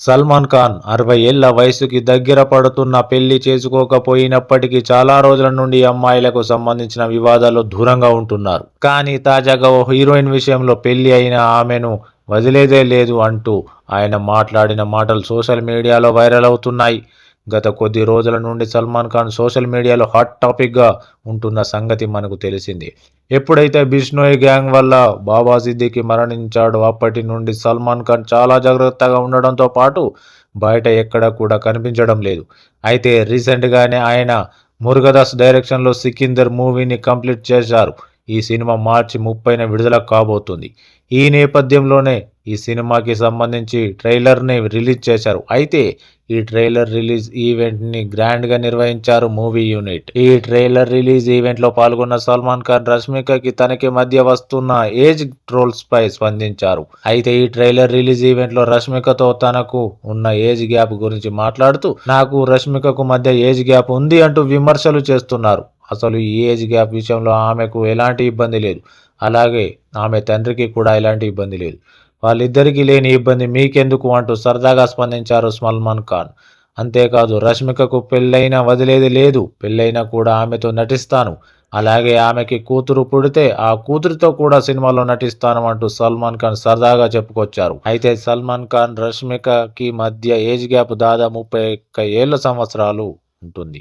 సల్మాన్ ఖాన్ అరవై ఏళ్ళ వయసుకి దగ్గర పడుతున్న పెళ్ళి చేసుకోకపోయినప్పటికీ చాలా రోజుల నుండి అమ్మాయిలకు సంబంధించిన వివాదాలు దూరంగా ఉంటున్నారు. కానీ తాజాగా ఓ హీరోయిన్ విషయంలో పెళ్ళి అయిన ఆమెను వదిలేదే లేదు అంటూ ఆయన మాట్లాడిన మాటలు సోషల్ మీడియాలో వైరల్ అవుతున్నాయి. గత కొద్ది రోజుల నుండి సల్మాన్ ఖాన్ సోషల్ మీడియాలో హాట్ టాపిక్గా ఉంటున్న సంగతి మనకు తెలిసింది. ఎప్పుడైతే బిష్ణోయ్ గ్యాంగ్ వల్ల బాబా సిద్దికి మరణించాడో అప్పటి నుండి సల్మాన్ ఖాన్ చాలా జాగ్రత్తగా ఉండడంతో పాటు బయట ఎక్కడ కూడా కనిపించడం లేదు. అయితే రీసెంట్గానే ఆయన మురుగదాస్ డైరెక్షన్లో సికిందర్ మూవీని కంప్లీట్ చేశారు. ఈ సినిమా మార్చి ముప్పైన విడుదల కాబోతుంది. ఈ నేపథ్యంలోనే ఈ సినిమాకి సంబంధించి ట్రైలర్ని రిలీజ్ చేశారు. అయితే ఈ ట్రైలర్ రిలీజ్ ఈవెంట్ని గ్రాండ్గా నిర్వహించారు మూవీ యూనిట్. ఈ ట్రైలర్ రిలీజ్ ఈవెంట్లో పాల్గొన్న సల్మాన్ ఖాన్ రష్మికకి తనకి మధ్య వస్తున్న ఏజ్ ట్రోల్స్ పై స్పందించారు. అయితే ఈ ట్రైలర్ రిలీజ్ ఈవెంట్లో రష్మికతో తనకు ఉన్న ఏజ్ గ్యాప్ గురించి మాట్లాడుతూ నాకు రష్మికకు మధ్య ఏజ్ గ్యాప్ ఉంది అంటూ విమర్శలు చేస్తున్నారు. అసలు ఈ ఏజ్ గ్యాప్ విషయంలో ఆమెకు ఎలాంటి ఇబ్బంది లేదు. అలాగే ఆమె తండ్రికి కూడా ఎలాంటి ఇబ్బంది లేదు. వాళ్ళిద్దరికీ లేని ఇబ్బంది మీకెందుకు అంటూ సరదాగా స్పందించారు సల్మాన్ ఖాన్. అంతేకాదు రష్మికకు పెళ్ళైనా వదిలేది లేదు. పెళ్ళైనా కూడా ఆమెతో నటిస్తాను. అలాగే ఆమెకి కూతురు పుడితే ఆ కూతురితో కూడా సినిమాలో నటిస్తాను అంటూ సల్మాన్ ఖాన్ సరదాగా చెప్పుకొచ్చారు. అయితే సల్మాన్ ఖాన్ రష్మికకి మధ్య ఏజ్ గ్యాప్ దాదాపు ముప్పై ఒక్క ఏళ్ళ సంవత్సరాలు ఉంటుంది.